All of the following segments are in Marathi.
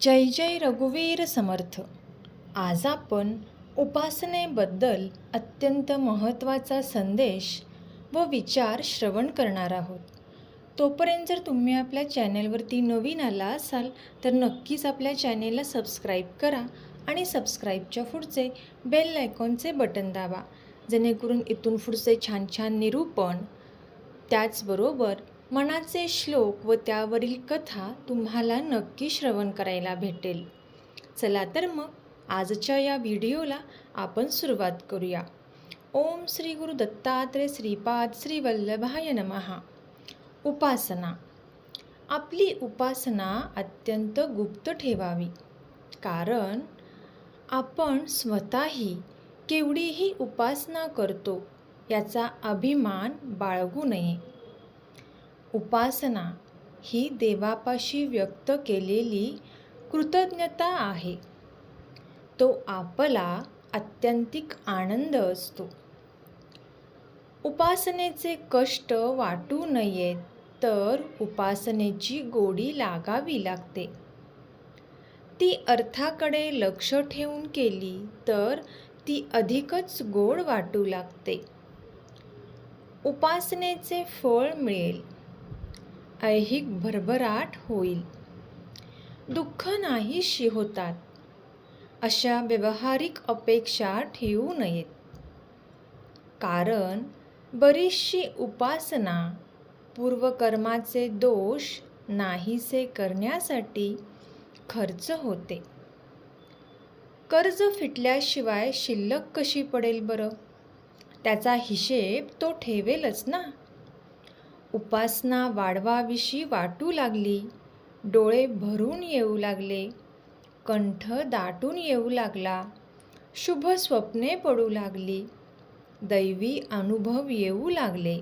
जय जय रघुवीर समर्थ. आज आपण उपासनेबद्दल अत्यंत महत्त्वाचा संदेश व विचार श्रवण करणार आहोत. तोपर्यंत जर तुम्ही आपल्या चॅनेलवरती नवीन आला असाल तर नक्कीच आपल्या चॅनेलला सबस्क्राईब करा आणि सबस्क्राईबच्या पुढचे बेल आयकॉनचे बटन दाबा जेणेकरून इथून पुढचे छान छान निरूपण त्याचबरोबर मनाचे श्लोक व त्यावरील कथा तुम्हाला नक्की श्रवण करायला भेटेल. चला तर मग आजच्या या व्हिडिओला आपण सुरुवात करूया. ओम श्री गुरु दत्तात्रय श्रीपाद श्री वल्लभाय नमहा उपासना. आपली उपासना अत्यंत गुप्त ठेवावी. कारण आपण स्वतःही केवढीही उपासना करतो याचा अभिमान बाळगू नये. उपासना ही देवापाशी व्यक्त केलेली कृतज्ञता आहे. तो आपला आत्यंतिक आनंद असतो. उपासनेचे कष्ट वाटू नयेत तर उपासनेची गोडी लागावी लागते. ती अर्थाकडे लक्ष ठेवून केली तर ती अधिकच गोड वाटू लागते. उपासनेचे फळ मिळेल. ऐहिक भरभराट होईल. दुःख नाहीशी होतात अशा व्यवहारिक अपेक्षा ठेवू नयेत. कारण बरीचशी उपासना पूर्वकर्माचे दोष नाहीसे करण्यासाठी खर्च होते. कर्ज फिटल्याशिवाय शिल्लक कशी पडेल बरं? त्याचा हिशेब तो ठेवेलच ना. उपासना वाढवाविषयी वाटू लागली. डोळे भरून येऊ लागले. कंठ दाटून येऊ लागला. शुभ स्वप्ने पडू लागली. दैवी अनुभव येऊ लागले.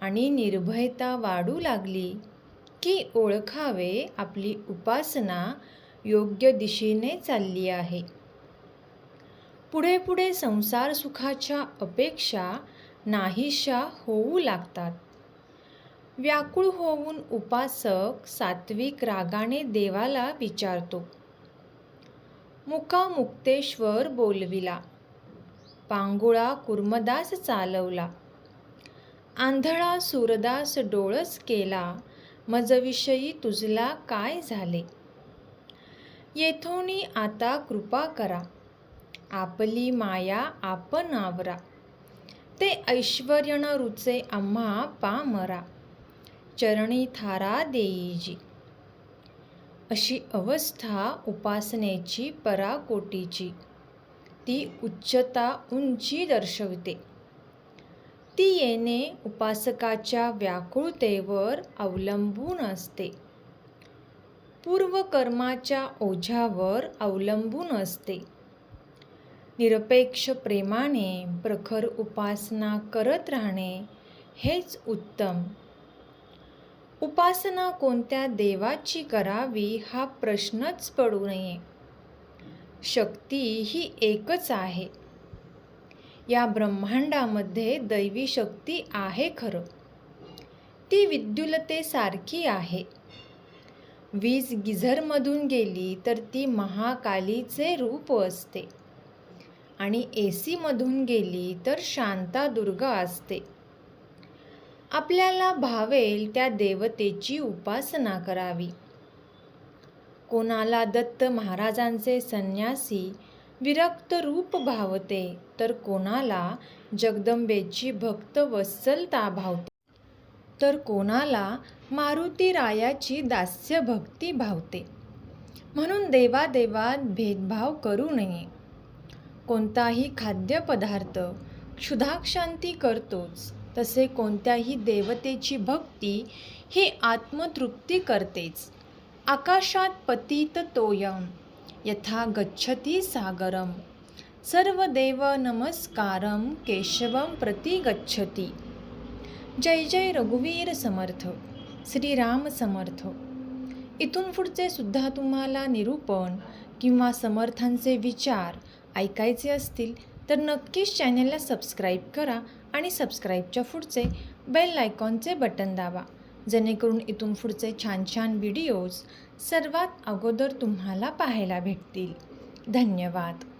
आणि निर्भयता वाढू लागली. की ओळखावे आपली उपासना योग्य दिशेने चालली आहे. पुढे पुढे संसार सुखाच्या अपेक्षा नाहीशा होऊ लागतात. व्याकुळ होऊन उपासक सात्विक रागाने देवाला विचारतो. मुका मुक्तेश्वर बोलविला. पांगुळा कुर्मदास चालवला. आंधळा सूरदास डोळस केला. मजविषयी तुझला काय झाले? येथोनी आता कृपा करा. आपली माया आपण आवरा. ते ऐश्वर्यण रुचे आम्हा पामरा. चरणी थारा देईजी. अशी अवस्था उपासनेची पराकोटीची. ती उच्चता उंची दर्शवते. ती येणे उपासकाच्या व्याकुळतेवर अवलंबून असते. पूर्वकर्माच्या ओझ्यावर अवलंबून असते. निरपेक्ष प्रेमाने प्रखर उपासना करत राहणे हेच उत्तम. उपासना कोणत्या देवाची करावी हा प्रश्नच पडू नये. शक्ती ही एकच आहे. या ब्रह्मांडामध्ये दैवी शक्ती आहे खरं. ती विद्युलतेसारखी आहे. वीज गिझरमधून गेली तर ती महाकालीचे रूप असते. आणि ए सीमधून गेली तर शांतादुर्गा असते. आपल्याला भावेल त्या देवतेची उपासना करावी. कोणाला दत्त महाराजांचे संन्यासी विरक्त रूप भावते तर कोणाला जगदंबेची भक्त वत्सलता भावते. तर कोणाला मारुती रायाची दास्य भक्ती भावते. म्हणून देवादेवात भेदभाव करू नये. कोणताही खाद्यपदार्थ क्षुधाक्षांती करतोच. तसे कोणत्याही देवतेची भक्ती ही आत्मतृप्ती करतेच. आकाशात पतित तोयम यथा गच्छती सागरम. सर्व देव नमस्कारम केशवम प्रति गच्छती. जय जय रघुवीर समर्थ श्रीराम समर्थ. इथून पुढचे सुद्धा तुम्हाला निरूपण किंवा समर्थांचे विचार ऐकायचे असतील तर नक्कीच चॅनलला सबस्क्राईब करा आणि सबस्क्राईबच्या पुढचे बेल आयकॉनचे बटन दाबा. जेणेकरून इथून पुढचे छान छान व्हिडिओज सर्वात अगोदर तुम्हाला पाहायला भेटतील. धन्यवाद.